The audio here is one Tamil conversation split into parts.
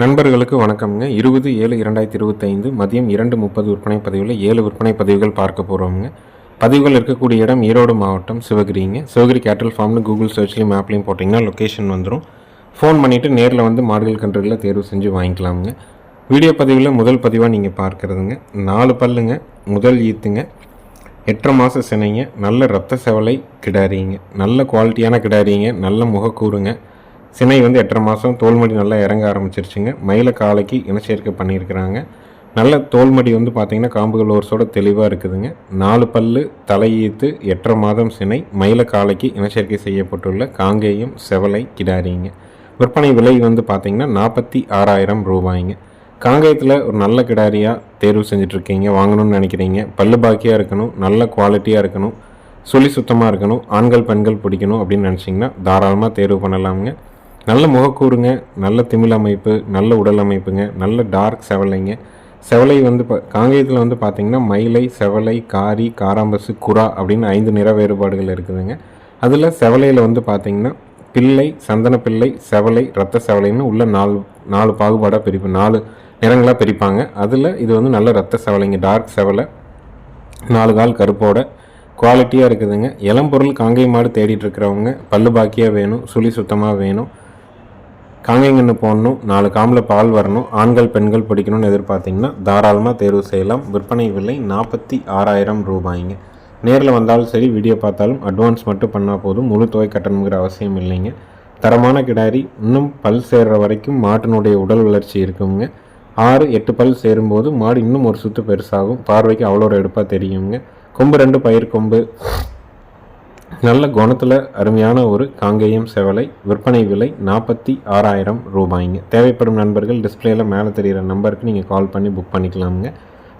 நண்பர்களுக்கு வணக்கம்ங்க. இருபது ஏழு இரண்டாயிரத்தி இருபத்தைந்து மதியம் இரண்டு முப்பது விற்பனை பதிவில் ஏழு விற்பனை பதிவுகள் பார்க்க போகிறோம்ங்க பதிவுகள் இருக்கக்கூடிய இடம் ஈரோடு மாவட்டம் சிவகிரிங்க. சிவகிரி கேட்டல் ஃபார்ம்னு கூகுள் சர்ச்லேயும் மேப்லேயும் போட்டிங்கன்னா லொக்கேஷன் வந்துடும் ஃபோன் பண்ணிவிட்டு நேரில் வந்து மாடுகள் கன்றுகளை தேர்வு செஞ்சு வாங்கிக்கலாமுங்க. வீடியோ பதிவில் முதல் பதிவாக நீங்கள் பார்க்குறதுங்க. நாலு பல்லுங்க முதல் ஈத்துங்க. எட்டரை மாத சினைங்க நல்ல ரத்த செவலை கிடாரிங்க. நல்ல குவாலிட்டியான கிடாரிங்க நல்ல முகக்கூறுங்க. சினை வந்து எட்டரை மாதம் தோல்மடி நல்லா இறங்க ஆரம்பிச்சிருச்சுங்க. மயில காலைக்கு இனச்சேர்க்கை பண்ணியிருக்கிறாங்க. நல்ல தோல்மடி வந்து பார்த்திங்கன்னா காம்புகள் ஓர்ஸோட தெளிவாக இருக்குதுங்க. நாலு பல்லு தலையீத்து எட்டரை மாதம் சினை மயில காலைக்கு இனச்சேர்க்கை செய்யப்பட்டுள்ள காங்கேயம் செவலை கிடாரிங்க. விற்பனை விலை வந்து பார்த்திங்கன்னா நாற்பத்தி ஆறாயிரம் ரூபாய்ங்க. காங்கேயத்தில் ஒரு நல்ல கிடாரியாக தேர்வு செஞ்சிட்ருக்கீங்க வாங்கணும்னு நினைக்கிறீங்க. பல்லு பாக்கியாக இருக்கணும் நல்ல குவாலிட்டியாக இருக்கணும் சுழி சுத்தமாக இருக்கணும் ஆண்கள் பெண்கள் பிடிக்கணும் அப்படின்னு நினச்சிங்கன்னா தாராளமாக தேர்வு பண்ணலாமுங்க. நல்ல முகக்கூறுங்க நல்ல திமிழ் அமைப்பு நல்ல உடல் அமைப்புங்க நல்ல டார்க் செவலைங்க. செவலை வந்து இப்போ காங்கேயத்தில் வந்து பார்த்திங்கன்னா மயிலை செவலை காரி காராம்பசு குரா அப்படின்னு ஐந்து நிற வேறுபாடுகள் இருக்குதுங்க. அதில் செவலையில் வந்து பார்த்திங்கன்னா பிள்ளை சந்தன பிள்ளை செவலை ரத்த செவலைன்னு உள்ள நாலு நாலு பாகுபாடாக பிரிப்பு நாலு நிறங்களாக பிரிப்பாங்க. அதில் இது வந்து நல்ல ரத்த செவலைங்க டார்க் செவலை நாலு கால் கருப்போட குவாலிட்டியாக இருக்குதுங்க. இளம்பொருள் காங்கேய மாடு தேடிட்டு இருக்கிறவங்க பல்லு பாக்கியாக வேணும் சுழி சுத்தமாக வேணும். காங்கைங்கன்னு போடணும் நாலு காமில் பால் வரணும் ஆண்கள் பெண்கள் பிடிக்கணும்னு எதிர்பார்த்தீங்கன்னா தாராளமாக தேர்வு செய்யலாம். விற்பனை விலை நாற்பத்தி ஆறாயிரம் ரூபாய்ங்க. நேரில் வந்தாலும் சரி வீடியோ பார்த்தாலும் அட்வான்ஸ் மட்டும் பண்ணால் போதும். முழு தொகை கட்டணுங்கிற அவசியம் இல்லைங்க. தரமான கிடாரி இன்னும் பல் சேர்கிற வரைக்கும் மாட்டினுடைய உடல் வளர்ச்சி இருக்குங்க. ஆறு எட்டு பல் சேரும்போது மாடு இன்னும் ஒரு சுற்று பெருசாகும். பார்வைக்கு அவ்வளோ ஒரு எடுப்பாக தெரியுங்க. கொம்பு ரெண்டு பயிர் கொம்பு. நல்ல குணத்தில் அருமையான ஒரு காங்கேயம் செவலை விற்பனை விலை நாற்பத்தி ஆறாயிரம் ரூபாய்ங்க. தேவைப்படும் நண்பர்கள் டிஸ்பிளேயில் மேலே தெரிகிற நம்பருக்கு நீங்கள் கால் பண்ணி புக் பண்ணிக்கலாமுங்க.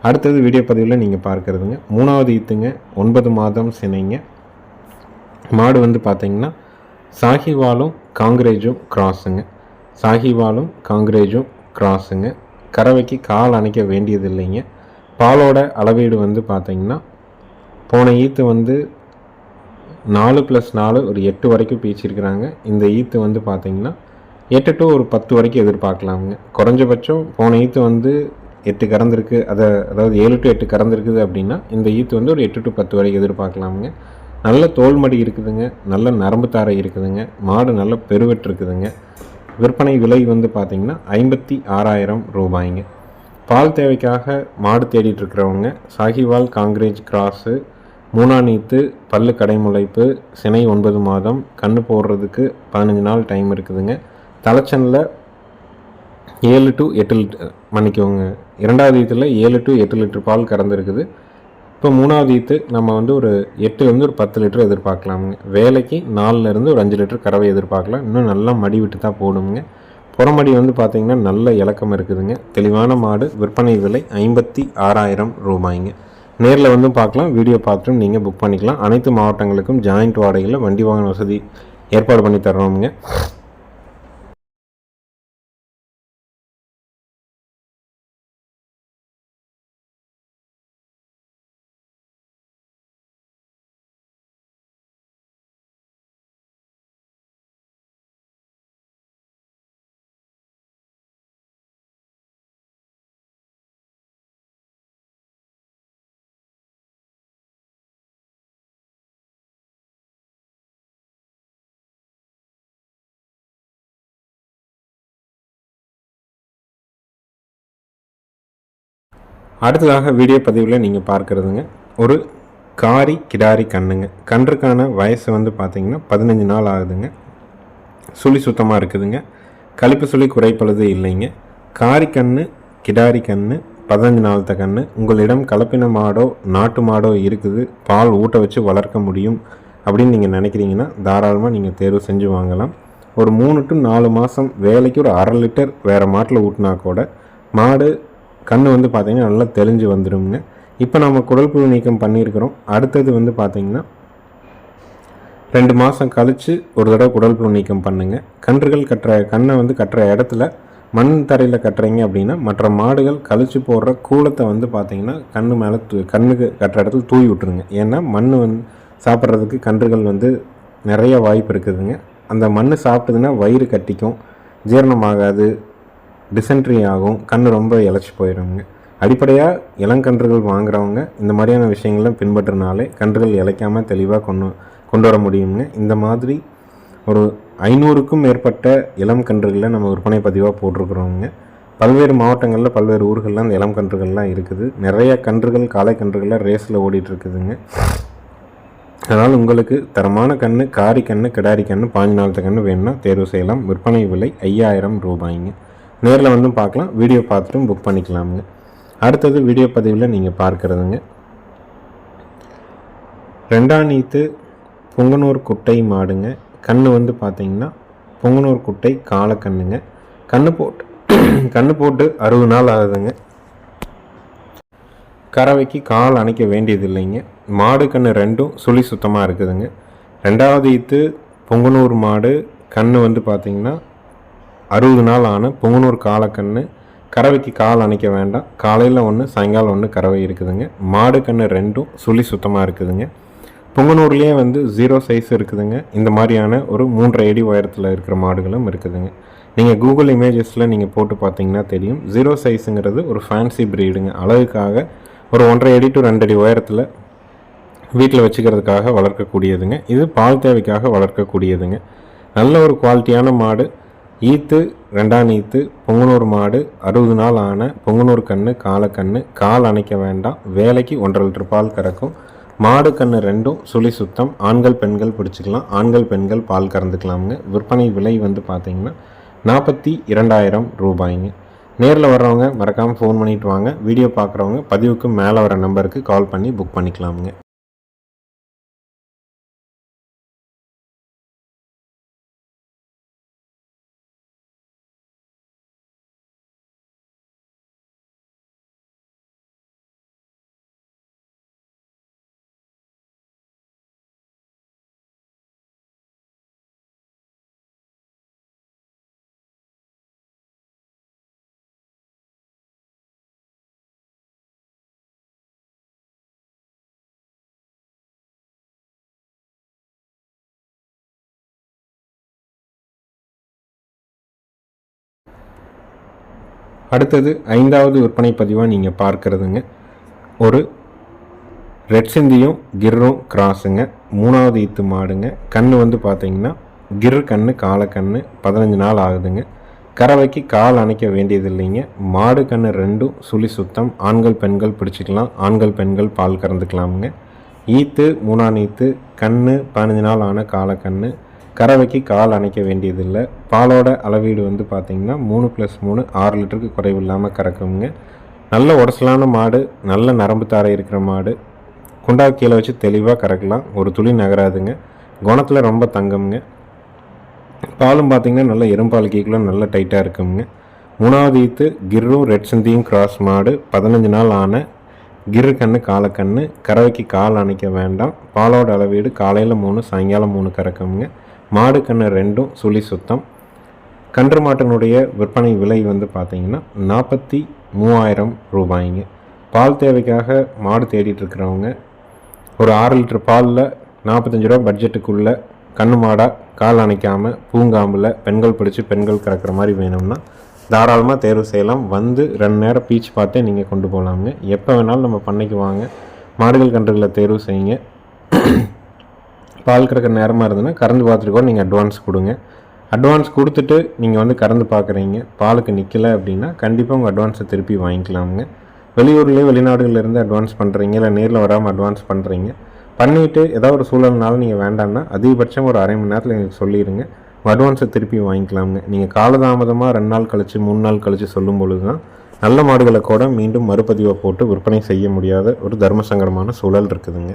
அடுத்தது வீடியோ பதிவில் நீங்கள் பார்க்குறதுங்க. மூணாவது ஈத்துங்க ஒன்பது மாதம் சினைங்க. மாடு வந்து பார்த்தீங்கன்னா சாஹிவாலும் காங்கிரேஜும் கிராஸுங்க சாஹிவாலும் காங்கிரேஜும் கிராஸுங்க கறவைக்கு கால் அணைக்க வேண்டியது இல்லைங்க பாலோட அளவீடு வந்து பார்த்தீங்கன்னா போன ஈத்து வந்து நாலு ப்ளஸ் நாலு ஒரு எட்டு வரைக்கும் பேசியிருக்கிறாங்க. இந்த ஈத்து வந்து பார்த்தீங்கன்னா எட்டு டு ஒரு பத்து வரைக்கும் எதிர்பார்க்கலாமுங்க. குறைஞ்சபட்சம் போன ஈத்து வந்து எட்டு கறந்துருக்கு. அதை அதாவது ஏழு டு எட்டு கறந்துருக்குது அப்படின்னா இந்த ஈத்து வந்து ஒரு எட்டு டு பத்து வரைக்கும் எதிர்பார்க்கலாமுங்க. நல்ல தோல்மடி இருக்குதுங்க. நல்ல நரம்பு தாரை இருக்குதுங்க. மாடு நல்ல பெருவெட்டு இருக்குதுங்க. விற்பனை விலை வந்து பார்த்திங்கன்னா ஐம்பத்தி ஆறாயிரம் ரூபாய்ங்க. பால் தேவைக்காக மாடு தேடிட்டு இருக்கிறவங்க சாகிவால் காங்கிரேஜ் கிராஸு மூணாநீத்து பல்லு கடைமுளைப்பு சினை ஒன்பது மாதம் கண்ணு போடுறதுக்கு பதினஞ்சு நாள் டைம் இருக்குதுங்க. தலைச்சனில் ஏழு டு எட்டு லிட்டர் மன்னிக்கோங்க. இரண்டாவது ஈத்தில் ஏழு டு எட்டு லிட்டர் பால் கறந்துருக்குது. இப்போ மூணாவது ஈத்து நம்ம வந்து ஒரு எட்டுலேருந்து ஒரு பத்து லிட்டர் எதிர்பார்க்கலாமுங்க. வேலைக்கு நாலுலேருந்து ஒரு அஞ்சு லிட்டர் கறவை எதிர்பார்க்கலாம். இன்னும் நல்லா மடி விட்டு தான் போடுங்க புறமடி வந்து பார்த்திங்கன்னா நல்ல இலக்கம் இருக்குதுங்க. தெளிவான மாடு விற்பனை விலை ஐம்பத்தி ஆறாயிரம் ரூபாய்ங்க. நேரில் வந்து பார்க்கலாம் வீடியோ பார்த்துட்டும் நீங்கள் புக் பண்ணிக்கலாம். அனைத்து மாவட்டங்களுக்கும் ஜாயிண்ட் வாடகையில் வண்டி வாகன வசதி ஏற்பாடு பண்ணி தர்றோமுங்க அடுத்ததாக வீடியோ பதிவில் நீங்கள் பார்க்குறதுங்க. ஒரு காரி கிடாரி கண்ணுங்க. கன்றுக்கான வயசு வந்து பார்த்திங்கன்னா பதினஞ்சு நாள் ஆகுதுங்க. சுழி சுத்தமாக இருக்குதுங்க. கழிப்பு சுழி குறைப்பழுது இல்லைங்க. காரி கண்ணு கிடாரி கண்ணு பதினஞ்சு நாளத்த கண்ணு. உங்களிடம் கலப்பின மாடோ நாட்டு மாடோ இருக்குது. பால் ஊட்ட வச்சு வளர்க்க முடியும் அப்படின்னு நீங்கள் நினைக்கிறீங்கன்னா தாராளமாக நீங்கள் தேர்வு செஞ்சு வாங்கலாம். ஒரு மூணு டு நாலு மாதம் வேலைக்கு ஒரு அரை லிட்டர் வேறு மாட்டில் ஊட்டினா கூட மாடு கண் வந்து பார்த்திங்கன்னா நல்லா தெளிஞ்சு வந்துடுங்க இப்போ நம்ம குடல் புழு நீக்கம் பண்ணியிருக்கிறோம். அடுத்தது வந்து பார்த்திங்கன்னா ரெண்டு மாதம் கழித்து ஒரு தடவை குடல் புழு நீக்கம் பண்ணுங்கள் கன்றுகள் கட்டுற கண்ணை வந்து கட்டுற இடத்துல மண் தரையில் கட்டுறீங்க அப்படின்னா மற்ற மாடுகள் கழிச்சு போடுற கூலத்தை வந்து பார்த்திங்கன்னா கண்ணு மேலே தூ கண்ணுக்கு கட்டுற இடத்துல தூவி விட்டுருங்க. ஏன்னா மண் வந்து சாப்பிட்றதுக்கு கன்றுகள் வந்து நிறைய வாய்ப்பு இருக்குதுங்க. அந்த மண் சாப்பிட்டதுன்னா வயிறு கட்டிக்கும் ஜீரணமாகாது டிசென்ட்ரி ஆகும் கண் ரொம்ப இழைச்சி போயிடுங்க அடிப்படையாக இளங்கன்றுகள் வாங்குறவங்க இந்த மாதிரியான விஷயங்களை பின்பற்றினாலே கன்றுகள் இழைக்காமல் தெளிவாக கொண்டு கொண்டு வர முடியுங்க இந்த மாதிரி ஒரு ஐநூறுக்கும் மேற்பட்ட இளம் கன்றுகளை நம்ம விற்பனை பதிவாக போட்டிருக்கிறோங்க. பல்வேறு மாவட்டங்களில் பல்வேறு ஊர்களில் அந்த இளம் கன்றுகள்லாம் இருக்குது. நிறைய கன்றுகள் காலை கன்றுகளில் ரேஸில் ஓடிட்டுருக்குதுங்க அதனால் உங்களுக்கு தரமான கன்று காரி கன்று கிடாரி கன்று பாஞ்சு நாளத்து கன்று வேணும்னா தேர்வு செய்யலாம். விற்பனை விலை ஐயாயிரம் ரூபாய்ங்க. நேரில் வந்து பார்க்கலாம். வீடியோ பார்த்துட்டும் புக் பண்ணிக்கலாமுங்க. அடுத்தது வீடியோ பதிவில் நீங்கள் பார்க்குறதுங்க. ரெண்டாம் நீத்து பொங்கனூர் குட்டை மாடுங்க. கன்று வந்து பார்த்தீங்கன்னா பொங்கனூர் குட்டை காலக்கண்ணுங்க கன்று போட்டு கன்று போட்டு அறுபது நாள் ஆகுதுங்க. கறவைக்கு கால் அணைக்க வேண்டியது இல்லைங்க மாடு கன்று ரெண்டும் சுழி சுத்தமாக இருக்குதுங்க. ரெண்டாவது ஈத்து பொங்கனூர் மாடு கன்று வந்து பார்த்திங்கன்னா அறுபது நாள் ஆன பொங்கனூர் காலக்கண்ணு கறவைக்கு கால் அணைக்க வேண்டாம். காலையில் ஒன்று சாயங்காலம் ஒன்று கறவை இருக்குதுங்க. மாடு கன்று ரெண்டும் சுழி சுத்தமாக இருக்குதுங்க. பொங்கனூர்லேயே வந்து ஜீரோ சைஸ் இருக்குதுங்க. இந்த மாதிரியான ஒரு மூன்றரை அடி உயரத்தில் இருக்கிற மாடுகளும் இருக்குதுங்க. நீங்கள் கூகுள் இமேஜஸில் நீங்கள் போட்டு பார்த்தீங்கன்னா தெரியும். ஜீரோ சைஸுங்கிறது ஒரு ஃபேன்சி ப்ரீடுங்க அழகுக்காக ஒரு ஒன்றரை அடி டு ரெண்டு அடி உயரத்தில் வீட்டில் வச்சுக்கிறதுக்காக வளர்க்கக்கூடியதுங்க. இது பால் தேவைக்காக வளர்க்கக்கூடியதுங்க. நல்ல ஒரு குவாலிட்டியான மாடு. ஈத்து ரெண்டாம் ஈத்து பொங்கனூர் மாடு அறுபது நாள் ஆன பொங்கனூர் கன்று காலக்கன்று கால் அணைக்க வேண்டாம் வேலைக்கு ஒன்றரை லிட்டர் பால் கறக்கும். மாடு கன்று ரெண்டும் சுழி சுத்தம் ஆண்கள் பெண்கள் பிடிச்சிக்கலாம் ஆண்கள் பெண்கள் பால் கறந்துக்கலாமுங்க. விற்பனை விலை வந்து பார்த்திங்கன்னா நாற்பத்தி இரண்டாயிரம் ரூபாய்ங்க. நேரில் வர்றவங்க மறக்காமல் ஃபோன் பண்ணிவிட்டு வாங்க. வீடியோ பார்க்குறவங்க பதிவுக்கு மேலே வர நம்பருக்கு கால் பண்ணி புக் பண்ணிக்கலாமுங்க. அடுத்தது ஐந்தாவது விற்பனை பதிவாக நீங்கள் பார்க்குறதுங்க. ஒரு ரெட் சிந்தியும் கிர்ரும் கிராஸுங்க. மூணாவது ஈத்து மாடுங்க. கண் வந்து பார்த்தீங்கன்னா கிர் கண் காலக்கண்ணு பதினஞ்சு நாள் ஆகுதுங்க. கறவைக்கு கால் அணைக்க வேண்டியது இல்லைங்க மாடு கன்று ரெண்டும் சுழி சுத்தம். ஆண்கள் பெண்கள் பிடிச்சிக்கலாம். ஆண்கள் பெண்கள் பால் கறந்துக்கலாமுங்க. ஈத்து மூணாம் ஈத்து கண்ணு பதினஞ்சு நாள் ஆன காலக்கண்ணு கறவைக்கு கால் அணைக்க வேண்டியதில்லை. பாலோட அளவீடு வந்து பார்த்திங்கன்னா மூணு ப்ளஸ் மூணு ஆறு லிட்டருக்கு குறைவு இல்லாமல் கறக்குங்க. நல்ல உடசலான மாடு நல்ல நரம்பு தாரை இருக்கிற மாடு. குண்டா கீழே வச்சு தெளிவாக கறக்கலாம். ஒரு துளி நகராதுங்க. குணத்தில் ரொம்ப தங்கம்ங்க. பாலும் பார்த்திங்கன்னா நல்ல எறும்பால் கீக்குள்ள நல்ல டைட்டாக இருக்குங்க. மூணாவது ஈத்து கிர்ரும் ரெட் சிந்தியும் கிராஸ் மாடு. பதினஞ்சு நாள் ஆன கிரு கண்ணு காலக்கண்ணு கறவைக்கு கால் அணைக்க வேண்டாம். பாலோட அளவீடு காலையில் மூணு சாயங்காலம் மூணு கறக்குங்க. மாடு கன்று ரெண்டும் சுழி சுத்தம். கன்று மாட்டினுடைய விற்பனை விலை வந்து பார்த்திங்கன்னா நாற்பத்தி மூவாயிரம் ரூபாய்ங்க. பால் தேவைக்காக மாடு தேடிட்டுருக்கிறவங்க ஒரு ஆறு லிட்டர் பாலில் நாற்பத்தஞ்சு ரூபா பட்ஜெட்டுக்குள்ளே கண்ணு மாடாக கால் அணைக்காமல் பூங்காம்பில் பெண்கள் பிடிச்சி பெண்கள் கறக்கிற மாதிரி வேணும்னா தாராளமாக தேர்வு செய்யலாம். வந்து ரெண்டு நேரம் பீச் பார்த்தே நீங்கள் கொண்டு போகலாமுங்க எப்போ வேணாலும் நம்ம பண்ணைக்கு வாங்க. மாடுகள் கன்றுகளை தேர்வு செய்யுங்க. பால் கறக்கிற நேரமாக இருந்ததுன்னா கறந்து பார்த்துட்டு கூட நீங்கள் அட்வான்ஸ் கொடுங்க. அட்வான்ஸ் கொடுத்துட்டு நீங்கள் வந்து கறந்து பார்க்குறீங்க. பாலுக்கு நிற்கலை அப்படின்னா கண்டிப்பாக உங்கள் அட்வான்ஸை திருப்பி வாங்கிக்கலாமுங்க. வெளியூர்லேயே வெளிநாடுகளிலேருந்து அட்வான்ஸ் பண்ணுறீங்க இல்லை நேரில் வராமல் அட்வான்ஸ் பண்ணுறீங்க பண்ணிவிட்டு ஏதாவது ஒரு சூழல்னாலும் நீங்கள் வேண்டாம்னா அதிகபட்சம் ஒரு அரை மணி நேரத்தில் எனக்கு சொல்லிடுங்க அட்வான்ஸை திருப்பி வாங்கிக்கலாமுங்க. நீங்கள் காலதாமதமாக ரெண்டு நாள் கழித்து மூணு நாள் கழித்து சொல்லும் பொழுது தான் நல்ல மாடுகளை கூட மீண்டும் மறுபதிவை போட்டு விற்பனை செய்ய முடியாத ஒரு தர்ம சங்கடமான சூழல் இருக்குதுங்க.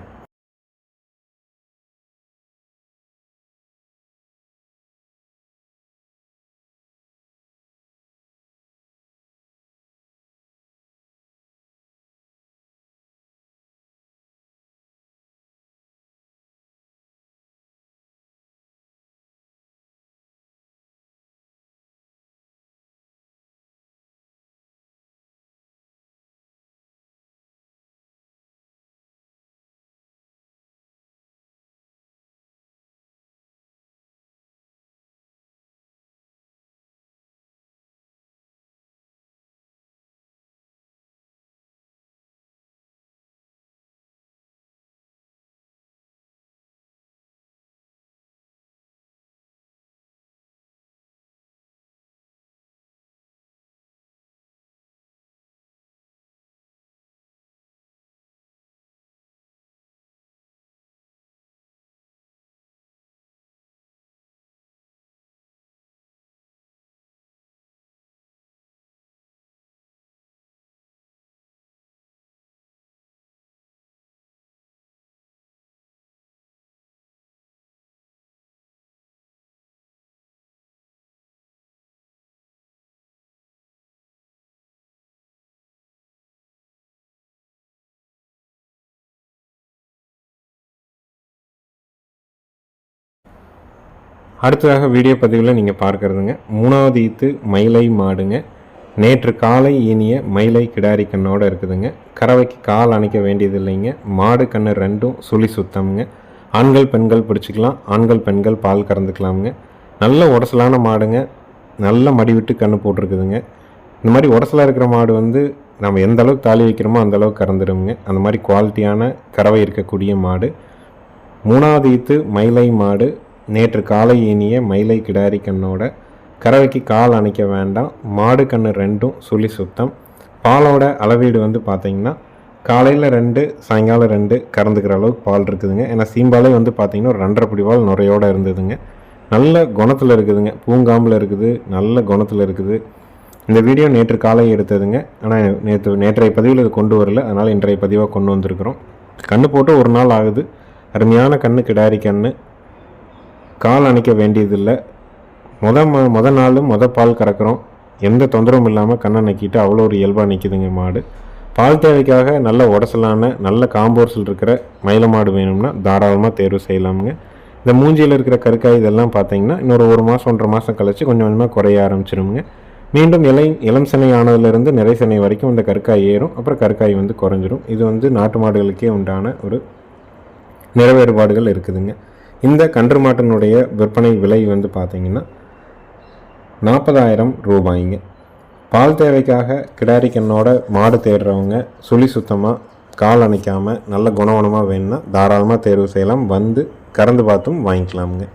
அடுத்ததாக வீடியோ பதிவில் நீங்கள் பார்க்குறதுங்க. மூணாவது ஈத்து மயிலை மாடுங்க. நேற்று காலை ஈனிய மயிலை கிடாரி கண்ணோடு இருக்குதுங்க. கறவைக்கு கால் அணைக்க வேண்டியது இல்லைங்க மாடு கண்ணு ரெண்டும் சுழி சுத்தம்ங்க. ஆண்கள் பெண்கள் பிடிச்சிக்கலாம். ஆண்கள் பெண்கள் பால் கறந்துக்கலாமுங்க. நல்ல உடசலான மாடுங்க. நல்ல மடி விட்டு கண்ணு போட்டிருக்குதுங்க. இந்த மாதிரி உடசலாக இருக்கிற மாடு வந்து நம்ம எந்த அளவுக்கு தாலி வைக்கிறோமோ அந்த அளவுக்கு கறந்துடுங்க அந்த மாதிரி குவாலிட்டியான கறவை இருக்கக்கூடிய மாடு. மூணாவது ஈத்து மயிலை மாடு. நேற்று காலை இனிய மயிலை கிடாரி கண்ணோட கறவைக்கு கால் அணைக்க வேண்டாம் மாடு கன்று ரெண்டும் சுழி சுத்தம். பாலோட அளவீடு வந்து பார்த்தீங்கன்னா காலையில் ரெண்டு சாயங்காலம் ரெண்டு கறந்துக்கிற அளவுக்கு பால் இருக்குதுங்க. ஏன்னா சீம்பாலே வந்து பார்த்தீங்கன்னா ஒரு ரெண்டரை பிடி பால் நுரையோடு இருந்ததுங்க. நல்ல குணத்தில் இருக்குதுங்க. பூங்காம்பில் இருக்குது நல்ல குணத்தில் இருக்குது. இந்த வீடியோ நேற்று காலை எடுத்ததுங்க. ஆனால் நேற்று நேற்றைய பதிவில் இது கொண்டு வரல. அதனால் இன்றைய பதிவாக கொண்டு வந்திருக்கிறோம். கண்ணு போட்டு ஒரு நாள் ஆகுது. அருமையான கண்ணு கிடாரி கண்ணு. கால் அணைக்க வேண்டியதில்லை. முத ம முத நாள் முத பால் கறக்கிறோம். எந்த தொந்தரவும் இல்லாமல் கண்ணை நக்கிட்டு அவ்வளோ ஒரு இயல்பாக நிற்கிதுங்க மாடு. பால் தேவைக்காக நல்ல உடசலான நல்ல காம்போர்ஸில் இருக்கிற மயில மாடு வேணும்னா தாராளமாக தேர்வு செய்யலாமுங்க. இந்த மூஞ்சியில் இருக்கிற கருக்காய் இதெல்லாம் பார்த்தீங்கன்னா இன்னொரு ஒரு மாதம் ஒன்றரை மாதம் கழித்து கொஞ்சம் கொஞ்சமாக குறைய ஆரம்பிச்சிருங்க மீண்டும் இலை இளம் சினை ஆனதுலேருந்து நிறை சினை வரைக்கும் இந்த கருக்காய் ஏறும். அப்புறம் கருக்காய் வந்து குறைஞ்சிரும். இது வந்து நாட்டு மாடுகளுக்கே உண்டான ஒரு நிறைவேறுபாடுகள் இருக்குதுங்க. இந்த கன்று மாட்டினுடைய விற்பனை விலை வந்து பார்த்தீங்கன்னா நாற்பதாயிரம் ரூபாய்ங்க. பால் தேவைக்காக கிடாரி கண்ணோட மாடு தேடுறவங்க சுழி சுத்தமாக கால் அணைக்காமல் நல்ல குணவனமாக வேணும்னா தாராளமாக தேர்வு செய்யலாம். வந்து கறந்து பார்த்தும் வாங்கிக்கலாமுங்க.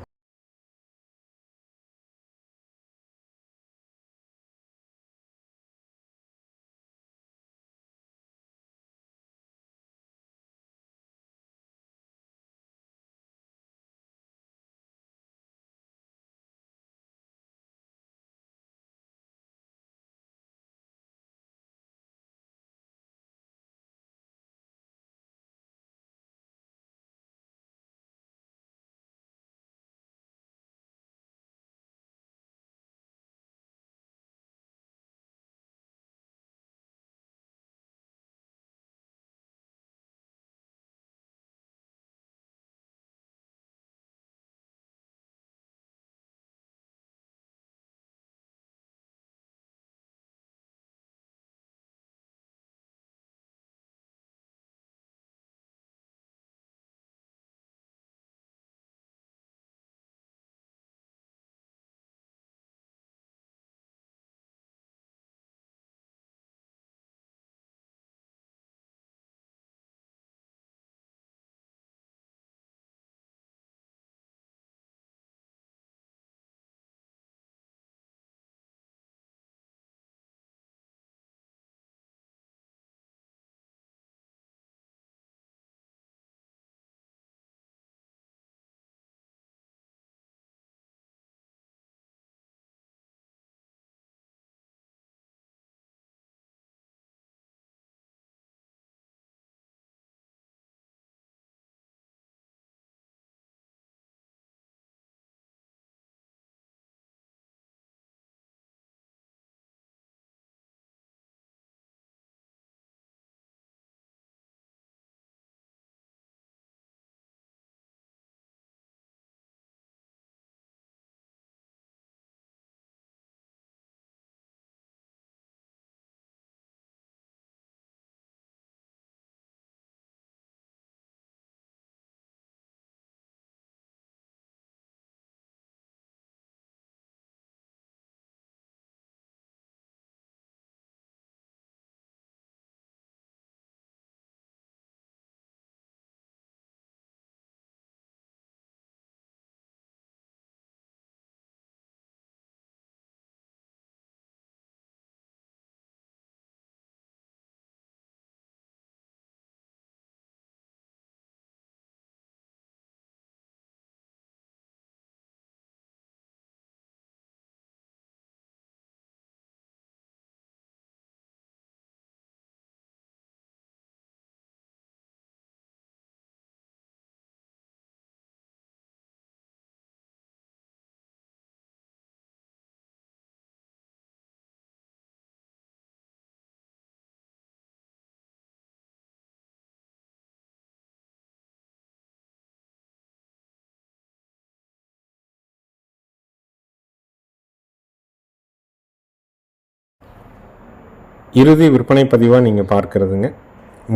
இறுதி விற்பனை பதிவாக நீங்கள் பார்க்குறதுங்க.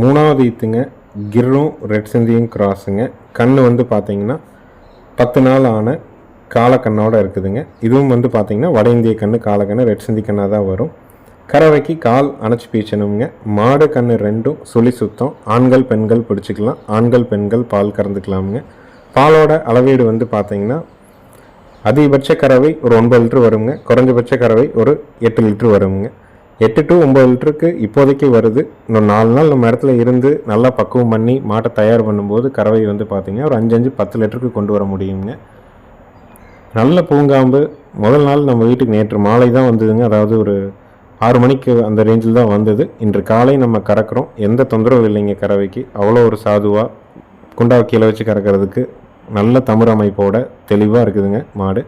மூணாவது ஈத்துங்க கிர்ரும் ரெட் சிந்தியும் கிராஸுங்க. கண் வந்து பார்த்தீங்கன்னா பத்து நாள் ஆன காலக்கண்ணோடு இருக்குதுங்க. இதுவும் வந்து பார்த்தீங்கன்னா வட இந்திய கண் காலக்கண்ணு ரெட் சிந்தி கண்ணாக தான் வரும். கறவைக்கு கால் அணைச்சி பீச்சணுங்க மாடு கண்ணு ரெண்டும் சுழி சுத்தம். ஆண்கள் பெண்கள் பிடிச்சிக்கலாம். ஆண்கள் பெண்கள் பால் கறந்துக்கலாமுங்க. பாலோட அளவீடு வந்து பார்த்தீங்கன்னா அதிகபட்ச கறவை ஒரு ஒன்பது லிட்ரு வருங்க. குறைஞ்சபட்ச கறவை ஒரு எட்டு லிட்ரு வருங்க. எட்டு டு ஒம்பது லிட்டருக்கு இப்போதைக்கு வருது. இன்னும் நாலு நாள் நம்ம இடத்துல இருந்து நல்லா பக்குவம் பண்ணி மாட்டை தயார் பண்ணும்போது கறவை வந்து பார்த்திங்கன்னா ஒரு அஞ்சு அஞ்சு பத்து லிட்டருக்கு கொண்டு வர முடியுங்க. நல்ல பூங்காம்பு. முதல் நாள் நம்ம வீட்டுக்கு நேற்று மாலை தான் வந்ததுங்க. அதாவது ஒரு ஆறு மணிக்கு அந்த ரேஞ்சில் தான் வந்தது. இன்று காலை நம்ம கறக்கிறோம். எந்த தொந்தரவும் இல்லைங்க கறவைக்கு. அவ்வளோ ஒரு சாதுவாக குண்டாவை கீழே வச்சு கறக்கிறதுக்கு நல்ல தமிழ் அமைப்போட தெளிவாக இருக்குதுங்க மாடு.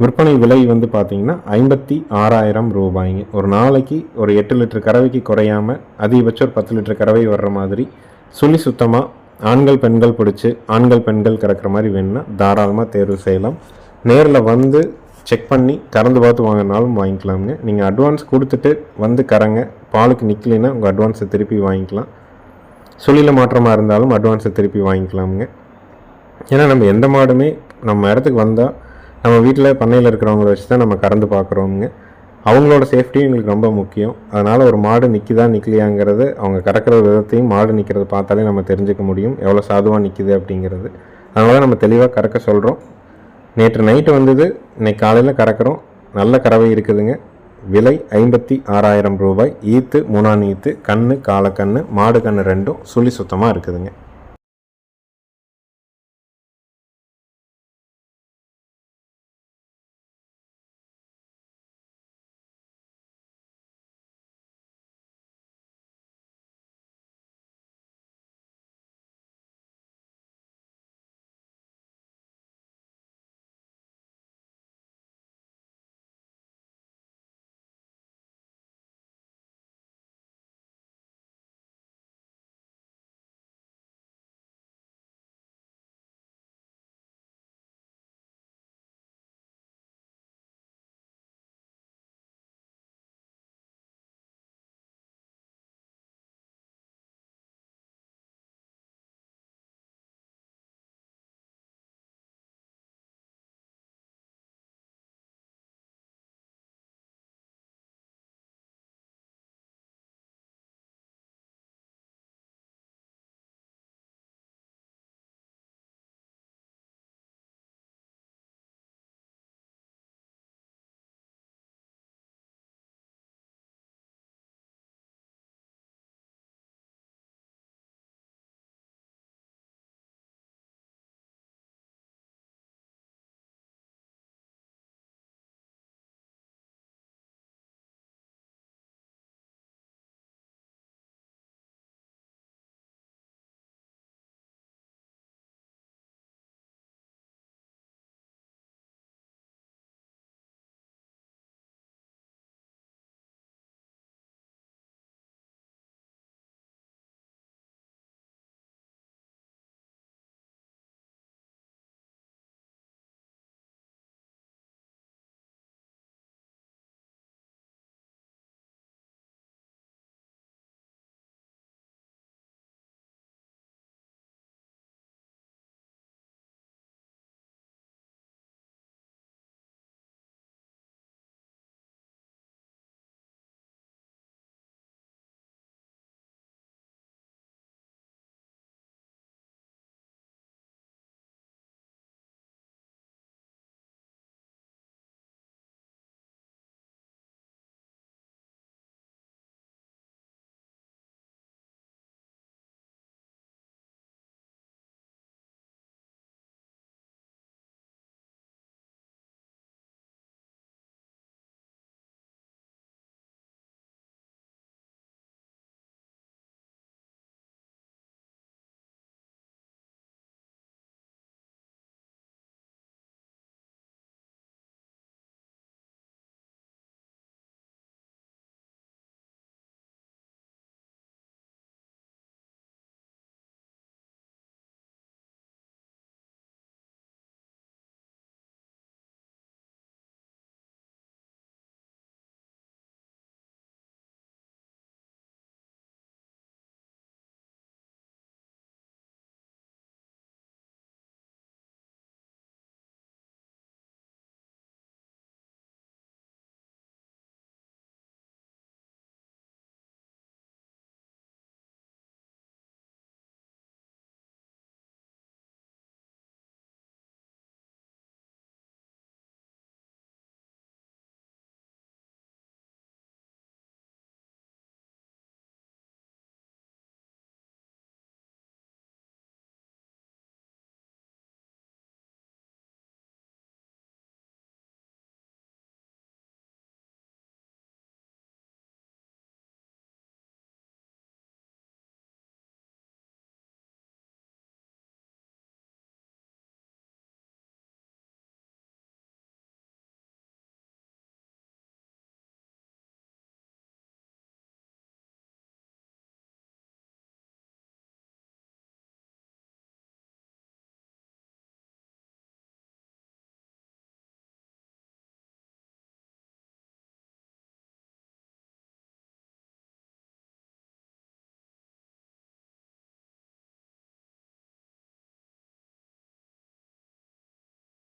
விற்பனை விலை வந்து பார்த்தீங்கன்னா ஐம்பத்தி ஆறாயிரம் ரூபாய்ங்க. ஒரு நாளைக்கு ஒரு எட்டு லிட்டர் கறவைக்கு குறையாமல் அதிகபட்சம் ஒரு பத்து லிட்டர் கறவை வர்ற மாதிரி சுழி சுத்தமாக ஆண்கள் பெண்கள் பிடிச்சி ஆண்கள் பெண்கள் கறக்கிற மாதிரி வேணும்னா தாராளமாக தேர்வு செய்யலாம். நேரில் வந்து செக் பண்ணி கறந்து பார்த்து வாங்கினாலும் வாங்கிக்கலாமுங்க. நீங்கள் அட்வான்ஸ் கொடுத்துட்டு வந்து கறங்க. பாலுக்கு நிற்கலைன்னா உங்கள் அட்வான்ஸை திருப்பி வாங்கிக்கலாம். சுழியில் மாற்றமாக இருந்தாலும் அட்வான்ஸை திருப்பி வாங்கிக்கலாமுங்க. ஏன்னா நம்ம எந்த மாடுமே நம்ம இடத்துக்கு வந்தால் நம்ம வீட்டில் பண்ணையில் இருக்கிறவங்கள வச்சு தான் நம்ம கறந்து பார்க்குறோங்க அவங்களோட சேஃப்டியும் எங்களுக்கு ரொம்ப முக்கியம். அதனால் ஒரு மாடு நிற்கிதா நிற்கலையாங்கிறது அவங்க கறக்கிற விதத்தையும் மாடு நிற்கிறத பார்த்தாலே நம்ம தெரிஞ்சுக்க முடியும். எவ்வளோ சாதுவாக நிற்கிது அப்படிங்கிறது. அதனால நம்ம தெளிவாக கறக்க சொல்கிறோம் நேற்று நைட்டு வந்தது இன்னைக்கு காலையில் கறக்கிறோம். நல்ல கறவை இருக்குதுங்க. விலை ஐம்பத்தி ஆறாயிரம் ரூபாய். ஈத்து மூணாம் ஈத்து கண்ணு காலக்கண்ணு மாடு கண்ணு ரெண்டும் சுழி சுத்தமாக இருக்குதுங்க.